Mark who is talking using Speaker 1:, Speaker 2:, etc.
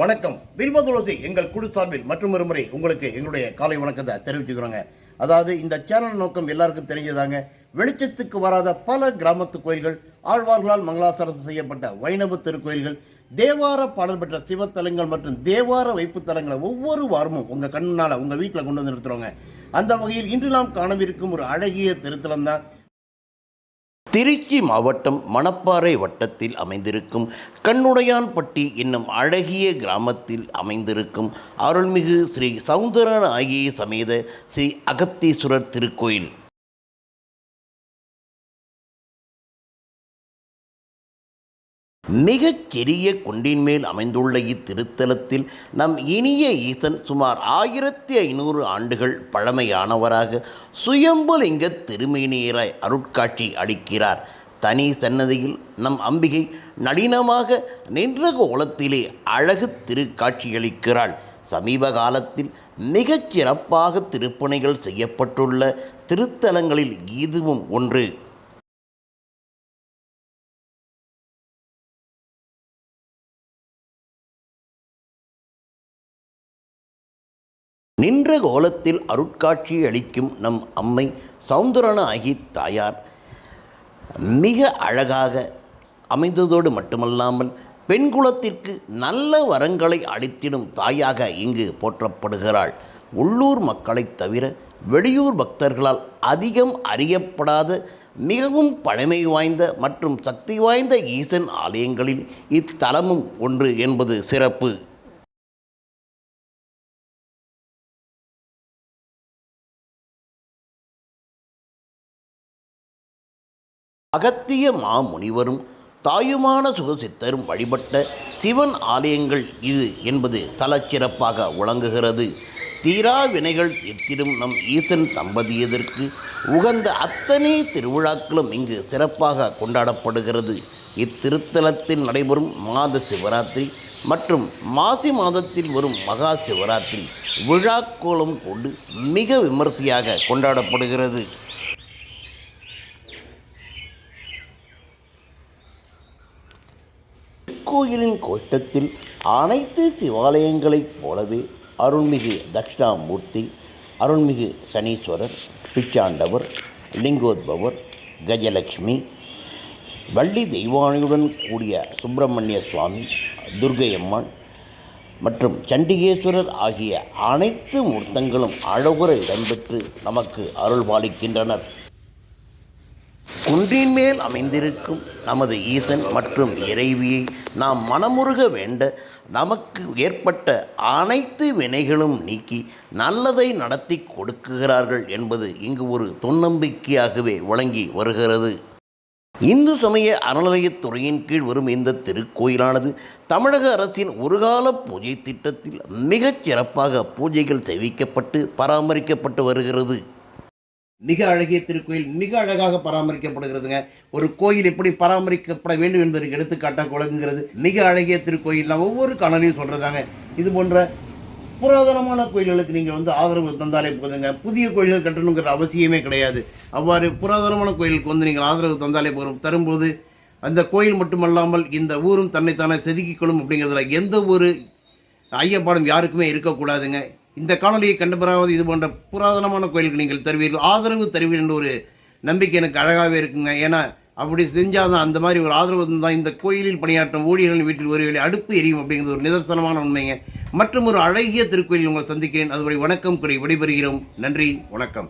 Speaker 1: வணக்கம். வில்வ துளசி எங்கள் குழு சார்பில் மற்றும் ஒரு முறை உங்களுக்கு எங்களுடைய காலை வணக்கத்தை தெரிவிச்சுக்கிறோங்க. அதாவது இந்த சேனல் நோக்கம் எல்லாருக்கும் தெரிஞ்சதாங்க. வெளிச்சத்துக்கு வராத பல கிராமத்து கோயில்கள் ஆழ்வார்களால் மங்களாசாரம் செய்யப்பட்ட வைணவ திருக்கோயில்கள் தேவார பாடல் பெற்ற சிவத்தலங்கள் மற்றும் தேவார வைப்பு தலங்களை ஒவ்வொரு வாரமும் உங்கள் கண்ணால் உங்கள் வீட்டில் கொண்டு வந்து நிறுத்துறோங்க. அந்த வகையில் இன்று நாம் காணவிருக்கும் ஒரு அழகிய திருத்தலம் தான்
Speaker 2: திருச்சி மாவட்டம் மணப்பாறை வட்டத்தில் அமைந்திருக்கும் கண்ணுடையான்பட்டி என்னும் அழகிய கிராமத்தில் அமைந்திருக்கும் அருள்மிகு ஸ்ரீ சவுந்தரநாயகி சமேத ஸ்ரீ அகத்தீஸ்வரர் திருக்கோயில். மிகச் சிறிய குன்றின் மேல் அமைந்துள்ள இத்திருத்தலத்தில் நம் இனிய ஈசன் சுமார் ஆயிரத்தி ஐநூறு ஆண்டுகள் பழமையானவராக சுயம்புலிங்க திருமேனியராய் அருட்காட்சி அளிக்கிறார். தனி சன்னதியில் நம் அம்பிகை நளினமாக நின்ற கோலத்திலே அழகு திருக்காட்சியளிக்கிறாள். சமீப காலத்தில் மிகச் சிறப்பாக திருப்பணிகள் செய்யப்பட்டுள்ள திருத்தலங்களில் இதுவும் ஒன்று. நின்ற கோலத்தில் அருட்காட்சி அளிக்கும் நம் அம்மை சௌந்தரனாகி தாயார் மிக அழகாக அமைந்ததோடு மட்டுமல்லாமல் பெண்குலத்திற்கு நல்ல வரங்களை அளித்திடும் தாயாக இங்கு போற்றப்படுகிறாள். உள்ளூர் மக்களைத் தவிர வெளியூர் பக்தர்களால் அதிகம் அறியப்படாத மிகவும் பழமை வாய்ந்த மற்றும் சக்தி வாய்ந்த ஈசன் ஆலயங்களில் இத்தலமும் ஒன்று என்பது சிறப்பு. அகத்திய மாமுனிவரும் தாயுமான சுகசித்தரும் வழிபட்ட சிவன் ஆலயங்கள் இது என்பது தலச்சிறப்பாக விளங்குகிறது. தீரா வினைகள் தீர்த்திடும் நம் ஈசன் தம்பதியதற்கு உகந்த அத்தனை திருவிழாக்களும் இங்கு சிறப்பாக கொண்டாடப்படுகிறது. இத்திருத்தலத்தில் நடைபெறும் மாத சிவராத்திரி மற்றும் மாசி மாதத்தில் வரும் மகா சிவராத்திரி விழாக்கோலம் கொண்டு மிக விமரிசையாக கொண்டாடப்படுகிறது. கோயிலின் கோஷ்டத்தில் அனைத்து சிவாலயங்களைப் போலவே அருள்மிகு தட்சிணாமூர்த்தி அருள்மிகு சனீஸ்வரர் பிச்சாண்டவர் லிங்கோத்பவர் கஜலட்சுமி வள்ளி தெய்வானையுடன் கூடிய சுப்பிரமணிய சுவாமி துர்க்கையம்மன் மற்றும் சண்டிகேஸ்வரர் ஆகிய அனைத்து மூர்த்தங்களும் அழகுற இடம்பெற்று நமக்கு அருள்பாலிக்கின்றனர். குன்றின் மேல் அமைந்திருக்கும் நமது ஈசன் மற்றும் இறைவியை நாம் மனமுருக வேண்ட நமக்கு ஏற்பட்ட அனைத்து வினைகளும் நீக்கி நல்லதை நடத்தி கொடுக்குகிறார்கள் என்பது இங்கு ஒரு தொன்னம்பிக்கையாகவே வழங்கி வருகிறது. இந்து சமய அறநிலையத்துறையின் கீழ் வரும் இந்த திருக்கோயிலானது தமிழக அரசின் ஒருகால பூஜை திட்டத்தில் மிகச் சிறப்பாக பூஜைகள் தெரிவிக்கப்பட்டு பராமரிக்கப்பட்டு வருகிறது.
Speaker 1: மிக அழகிய திருக்கோயில் மிக அழகாக பராமரிக்கப்படுகிறதுங்க. ஒரு கோயில் எப்படி பராமரிக்கப்பட வேண்டும் என்பதற்கு எடுத்துக்காட்டாக விளங்குகிறது. மிக அழகிய திருக்கோயில் ஒவ்வொரு கணலையும் சொல்கிறதாங்க இது போன்ற புராதனமான கோயில்களுக்கு நீங்கள் வந்து ஆதரவு தந்தாலே போதுங்க. புதிய கோயில்கள் கட்டணுங்கிற அவசியமே கிடையாது. அவ்வாறு புராதனமான கோயிலுக்கு வந்து நீங்கள் ஆதரவு தந்தாலே போதும். தரும்போது அந்த கோயில் மட்டுமல்லாமல் இந்த ஊரும் தன்னைத்தானே செதுக்கிக்கொள்ளும் அப்படிங்கிறதுல எந்த ஒரு ஐயப்பாடும் யாருக்குமே இருக்கக்கூடாதுங்க. இந்த காணொலியை கண்டுபிறாவது இது போன்ற புராதனமான கோயிலுக்கு நீங்கள் தருவீர்கள். ஆதரவு தருவீர்கள் என்ற ஒரு நம்பிக்கை எனக்கு அழகாகவே இருக்குங்க. ஏன்னா அப்படி செஞ்சாதான் அந்த மாதிரி ஒரு ஆதரவு தான் இந்த கோயிலில் பணியாற்றும் ஊழியர்கள் வீட்டில் ஒரு அடுப்பு எரியும் அப்படிங்கிறது ஒரு நிதர்சனமான உண்மைங்க. மற்றும் ஒரு அழகிய திருக்கோயில் உங்களை சந்திக்கிறேன். அதுவரை வணக்கம் குறை விடைபெறுகிறோம். நன்றி வணக்கம்.